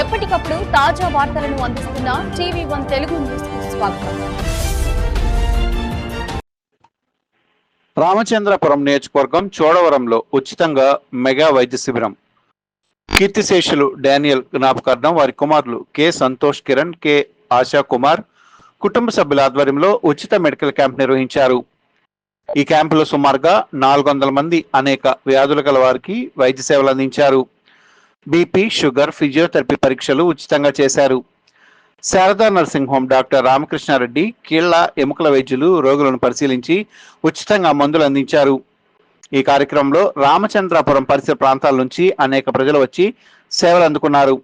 ఎప్పటికప్పుడు తాజా వార్తలను అందిస్తున్న టీవీ వన్ తెలుగు న్యూస్ స్వాగతం. రామచంద్రపురం నియోజకవర్గం చోడవరంలో ఉచితంగా మెగా వైద్య శిబిరం. కీర్తిశేషులు డానియల్ జ్ఞాపకార్థం వారి కుమారులు కె సంతోష్ కిరణ్ కె ఆశా కుమార్ కుటుంబ సభ్యుల ఆధ్వర్యంలో ఉచిత మెడికల్ క్యాంప్ నిర్వహించారు. ఈ క్యాంపులో సుమారుగా నాలుగు వందల మంది అనేక వ్యాధులు గల వారికి వైద్య సేవలు అందించారు. బీపీ షుగర్ ఫిజియోథెరపీ పరీక్షలు ఉచితంగా చేశారు. Sharada nursing home doctor Ramakrishnareddy కీళ్ళ ఎముకల వైద్యులు రోగులను పరిశీలించి ఉచితంగా మందులు అందించారు. ఈ కార్యక్రమంలో రామచంద్రాపురం పరిసర ప్రాంతాల నుంచి అనేక ప్రజలు వచ్చి సేవలు అందుకున్నారు.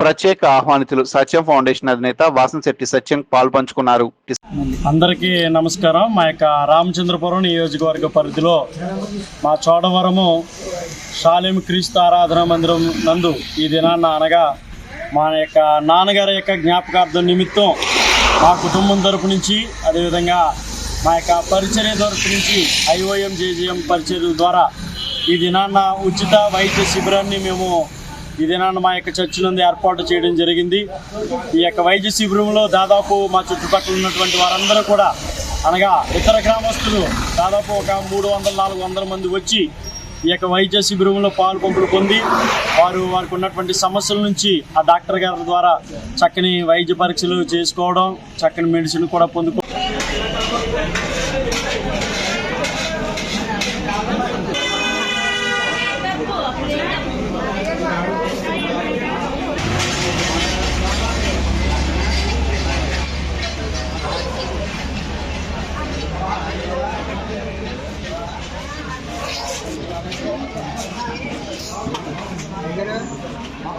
ప్రత్యేక ఆహ్వానితులు సత్యం ఫౌండేషన్ అధినేత వాసంశెట్టి సత్యం పాల్పంచుకున్నారు. అందరికీ నమస్కారం. మా యొక్క రామచంద్రపురం నియోజకవర్గ పరిధిలో మా చోడవరము షాలిం క్రీస్తు ఆరాధన మందిరం నందు ఈ దినాన్న అనగా మా యొక్క నాన్నగారి యొక్క జ్ఞాపకార్థం నిమిత్తం మా కుటుంబం తరపు నుంచి అదేవిధంగా మా యొక్క పరిచర్య తరపు నుంచి ఐఓఎం జేజీఎం పరిచర్య ద్వారా ఈ దినాన్న ఉచిత వైద్య శిబిరాన్ని మేము ఈ దినాన్న మా యొక్క చర్చి నుండి ఏర్పాటు చేయడం జరిగింది. ఈ యొక్క వైద్య శిబిరంలో దాదాపు మా చుట్టుపక్కల ఉన్నటువంటి వారందరూ కూడా అనగా ఇతర గ్రామస్తులు దాదాపు ఒక మూడు వందల నాలుగు వందల మంది వచ్చి ఈ యొక్క వైద్య శిబిరంలో పాలు పంపులు పొంది వారు వారికి ఉన్నటువంటి సమస్యల నుంచి ఆ డాక్టర్ గారి ద్వారా చక్కని వైద్య పరీక్షలు చేసుకోవడం చక్కని మెడిసిన్ కూడా పొందుకోవడం